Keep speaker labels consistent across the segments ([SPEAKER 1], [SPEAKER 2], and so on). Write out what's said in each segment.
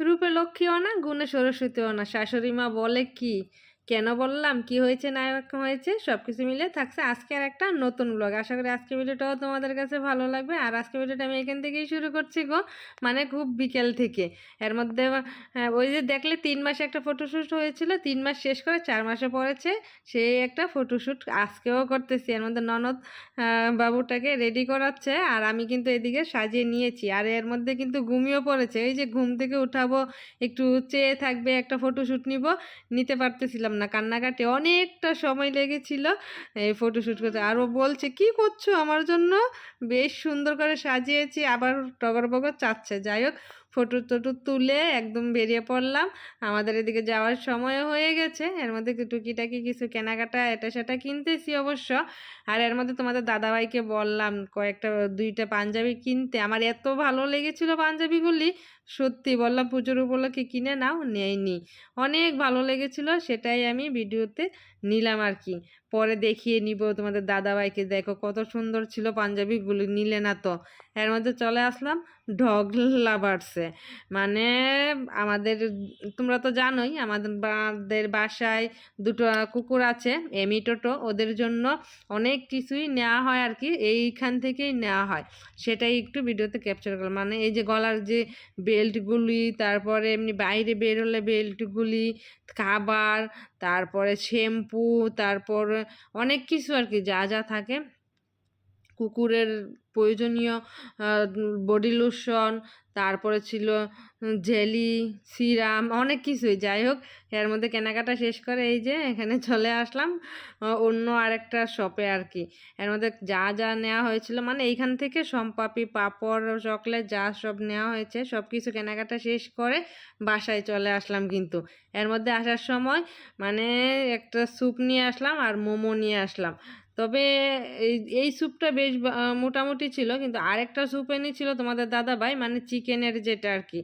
[SPEAKER 1] রূপে লক্ষ্মীও না গুণে সরস্বতীও না। শাশুড়ি মা বলে কি? কেন বললাম? কি হয়েছে, না হয়েছে সব কিছু মিলে থাকছে আজকে আর একটা নতুন ব্লগ আশা করি আজকে ভিডিওটাও তোমাদের কাছে ভালো লাগবে। আর আজকে ভিডিওটা আমি এখান থেকেই শুরু করছি গো মানে খুব বিকেল থেকে। এর মধ্যে ওই যে দেখলে তিন মাসে একটা ফটোশ্যুট হয়েছিল, তিন মাস শেষ করে চার মাসে পড়েছে, সেই একটা ফটোশ্যুট আজকেও করতেছি। এর মধ্যে ননদ বাবুটাকে রেডি করাচ্ছে আর আমি কিন্তু এদিকে সাজিয়ে নিয়েছি। আর এর মধ্যে কিন্তু ঘুমিয়েও পড়েছে। এই যে ঘুম থেকে উঠাবো, একটু চেয়ে থাকবে, একটা ফটোশ্যুট নিব, নিতে পারতেছিলাম না, কান্নাকাটি অনেকটা সময় লেগেছিল এই ফটোশ্যুট করতে। আরও বলছে, কি করছ আমার জন্য? বেশ সুন্দর করে সাজিয়েছি, আবার টগর বগর চাচ্ছে। যাই হোক ফটো টটো তুলে একদম বেরিয়ে পড়লাম। আমাদের এদিকে যাওয়ার সময় হয়ে গেছে। এর মধ্যে টুকিটাকি কিছু কেনাকাটা, এটা সেটা কিনতেছি অবশ্য। আর এর মধ্যে তোমাদের দাদাভাইকে বললাম, কয়েকটা, দুইটা পাঞ্জাবি কিনতে। আমার এত ভালো লেগেছিল পাঞ্জাবিগুলি। সত্যি বললাম, পুজোর উপলক্ষে কিনে নাও, নেয়নি। অনেক ভালো লেগেছিল, সেটাই আমি ভিডিওতে নিলাম আর কি। পরে দেখিয়ে নিব তোমাদের দাদাভাইকে। দেখো কত সুন্দর ছিল পাঞ্জাবিগুলি, নিলে না তো। এর মধ্যে চলে আসলাম। ডগ লাভার্সে মানে আমাদের, তোমরা তো জানোই, আমাদের বাসায় দুটো কুকুর আছে, এমি টোটো, ওদের জন্য অনেক কিছুই নেওয়া হয় আর কি এইখান থেকেই নেওয়া হয়। সেটাই একটু ভিডিওতে ক্যাপচার করলাম। মানে এই যে গলার যে বেল্টগুলি, তারপরে এমনি বাইরে বেরোলে বেল্টগুলি, খাবার, তারপরে শ্যাম্পু, তারপর অনেক কিছু আর কি যা যা থাকে। কুকুরের প্রয়োজনীয় বডি লোশন, তারপরে ছিল জেলি, সিরাম, অনেক কিছুই। যাই হোক, এর মধ্যে কেনাকাটা শেষ করে এই যে এখানে চলে আসলাম অন্য আরেকটা শপে আর কি এর মধ্যে যা যা নেওয়া হয়েছিল মানে এইখান থেকে সম্পাপি, পাঁপড়, চকলেট যা সব নেওয়া হয়েছে, সব কিছু কেনাকাটা শেষ করে বাসায় চলে আসলাম কিন্তু। এর মধ্যে আসার সময় মানে একটা স্যুপ নিয়ে আসলাম আর মোমো নিয়ে আসলাম। তবে এই এই স্যুপটা বেশ মোটামুটি ছিল, কিন্তু আরেকটা স্যুপ এনেছিল তোমাদের দাদা ভাই মানে চিকেনের যেটা আর কি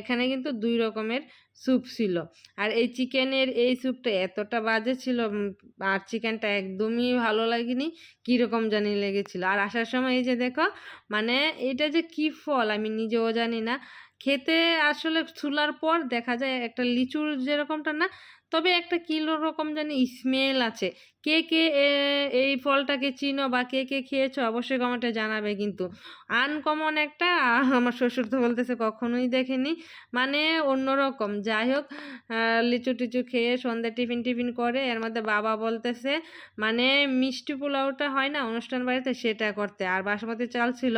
[SPEAKER 1] এখানে কিন্তু দুই রকমের স্যুপ ছিল। আর এই চিকেনের এই স্যুপটা এতটা বাজে ছিল আর চিকেনটা একদমই ভালো লাগেনি, কীরকম জানি লেগেছিল। আর আসার সময় এই যে দেখো মানে এটা যে কি ফল, আমি নিজেও জানি না। খেতে আসলে ছুলার পর দেখা যায় একটা লিচুর যেরকমটা না তবে একটা কিলো রকম জানি স্মেল আছে। কে কে এই ফলটাকে চিনো বা কে কে খেয়েছো অবশ্যই কমেন্টে জানাবে কিন্তু। আনকমন একটা, আমার শ্বশুর তো বলতেছে কখনোই দেখেনি। মানে অন্যরকম। যাই হোক লিচু টিচু খেয়ে সন্ধ্যে টিফিন টিফিন করে, এর মধ্যে বাবা বলতেছে মানে মিষ্টি পোলাওটা হয় না অনুষ্ঠান বাড়িতে সেটা করতে। আর বাসমতি চাল ছিল।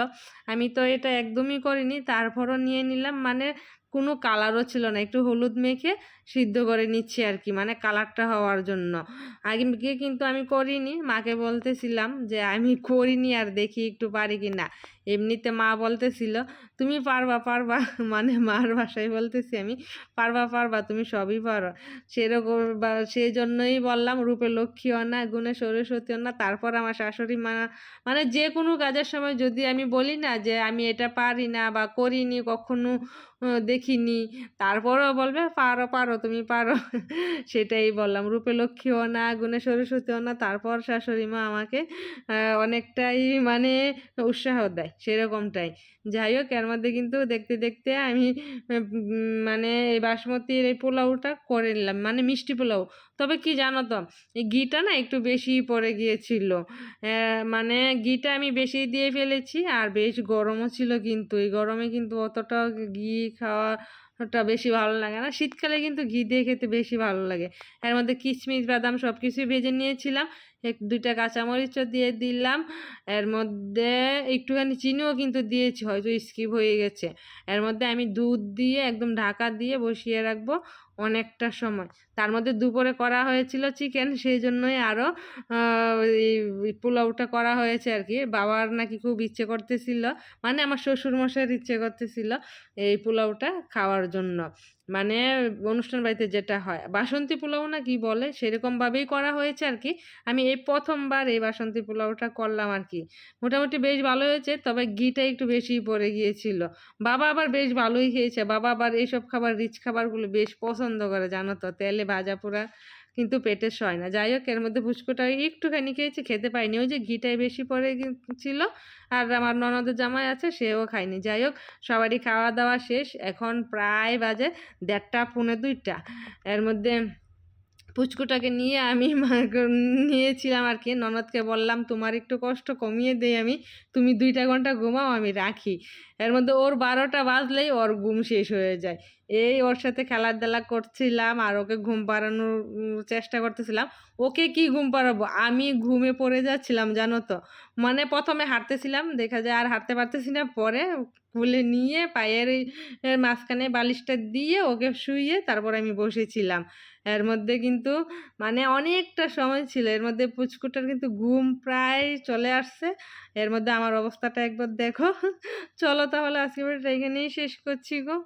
[SPEAKER 1] আমি তো এটা একদমই করিনি, তারপরও নিয়ে নিলাম। মানে কোনো কালারও ছিল না। একটু হলুদ মেখে সিদ্ধ করে নিচ্ছি আর কি মানে কালারটা হওয়ার জন্য। আগে কিন্তু আমি করিনি, মাকে বলতেছিলাম যে আমি করিনি আর দেখি একটু পারি কি না এমনিতে মা বলতেছিল, তুমি পারবা পারবা। মানে মার ভাষায় বলতেছি আমি, পারবা পারবা, তুমি সবই পারো। সেরকম বা সেই জন্যই বললাম, রূপে লক্ষ্মীও না, গুণে সরস্বতীও না। তারপর আমার শাশুড়ি মা মানে যে কোনো কাজের সময় যদি আমি বলি না যে, আমি এটা পারি না বা করিনি, কখনো দেখিনি। তারপরেও বলবে, পারো পারো, তুমি পারো। সেটাই বললাম, রূপে লক্ষ্মীও না, গুণে সরস্বতীও না। তারপর শাশুড়ি মা আমাকে অনেকটাই মানে উৎসাহ দেয়। সেরকমটাই। যাই হোক এর মধ্যে কিন্তু দেখতে দেখতে আমি মানে এই বাসমতির এই পোলাওটা করে নিলাম মানে মিষ্টি পোলাও। তবে কি জানো তো, এই ঘিটা না একটু বেশি পড়ে গিয়েছিল। মানে ঘিটা আমি বেশি দিয়ে ফেলেছি আর বেশ গরমও ছিল কিন্তু। এই গরমে কিন্তু অতটা ঘি খাওয়াটা বেশি ভালো লাগে না। শীতকালে কিন্তু ঘি দিয়ে খেতে বেশি ভালো লাগে। এর মধ্যে কিশমিশ, বাদাম সব কিছুই ভেজে নিয়েছিলাম। এক, দুইটা কাঁচামরিচও দিয়ে দিলাম। এর মধ্যে একটুখানি চিনিও কিন্তু দিয়েছি, হয়তো স্কিপ হয়ে গেছে। এর মধ্যে আমি দুধ দিয়ে একদম ঢাকা দিয়ে বসিয়ে রাখব। অনেকটা সময়। তার মধ্যে দুপুরে করা হয়েছিল চিকেন সেই জন্যই আরও এই পোলাওটা করা হয়েছে আর কি। বাবার নাকি খুব ইচ্ছে করতেছিল মানে আমার শ্বশুরমশাইয়ের ইচ্ছে করতেছিল এই পোলাওটা খাওয়ার জন্য। মানে অনুষ্ঠান বাড়িতে যেটা হয়, বাসন্তী পোলাও না কি বলে, সেরকমভাবেই করা হয়েছে আর কি। আমি এই প্রথমবার এই বাসন্তী পোলাওটা করলাম আর কি। মোটামুটি বেশ ভালো হয়েছে, তবে ঘিটা একটু বেশি পড়ে গিয়েছিল। বাবা আবার বেশ ভালোই খেয়েছে, বাবা আবার এইসব খাবার, রিচ খাবারগুলো বেশ পছন্দ করে, জানো তো? তেলে ভাজা পোড়া কিন্তু পেটে সয় না। যাই হোক, এর মধ্যে পুচকুটা একটুখানি খেয়েছি, খেতে পাইনি। ওই যে ঘিটাই বেশি গে- ছিল আর আমার ননদের জামাই আছে, সেও খায়নি। যাই হোক, সবারই খাওয়া দাওয়া শেষ। এখন প্রায় বাজে দেড়টা, পৌনে দুইটা। এর মধ্যে পুচকুটাকে নিয়ে আমি নিয়েছিলাম আর কি। ননদকে বললাম, তোমার একটু কষ্ট কমিয়ে দেই আমি। তুমি দুইটা ঘণ্টা ঘুমাও, আমি রাখি। এর মধ্যে ওর বারোটা বাজলেই ওর ঘুম শেষ হয়ে যায়। এই ওর সাথে খেলাধুলা করছিলাম আর ওকে ঘুম পাড়ানোর চেষ্টা করতেছিলাম। ওকে কি ঘুম পাড়াবো? আমি ঘুমে পড়ে যাচ্ছিলাম, জানো তো। মানে প্রথমে হাঁটতেছিলাম, দেখা যায় আর হাঁটতে পারতেছি না। পরে খুলে নিয়ে পায়ের মাঝখানে বালিশটা দিয়ে ওকে শুইয়ে তারপর আমি বসেছিলাম। এর মধ্যে কিন্তু মানে অনেকটা সময় ছিল। এর মধ্যে পুচকুটার কিন্তু ঘুম প্রায় চলে আসছে। এর মধ্যে আমার অবস্থাটা একবার দেখো। চলো তাহলে আজকে এখানেই শেষ করছি গো।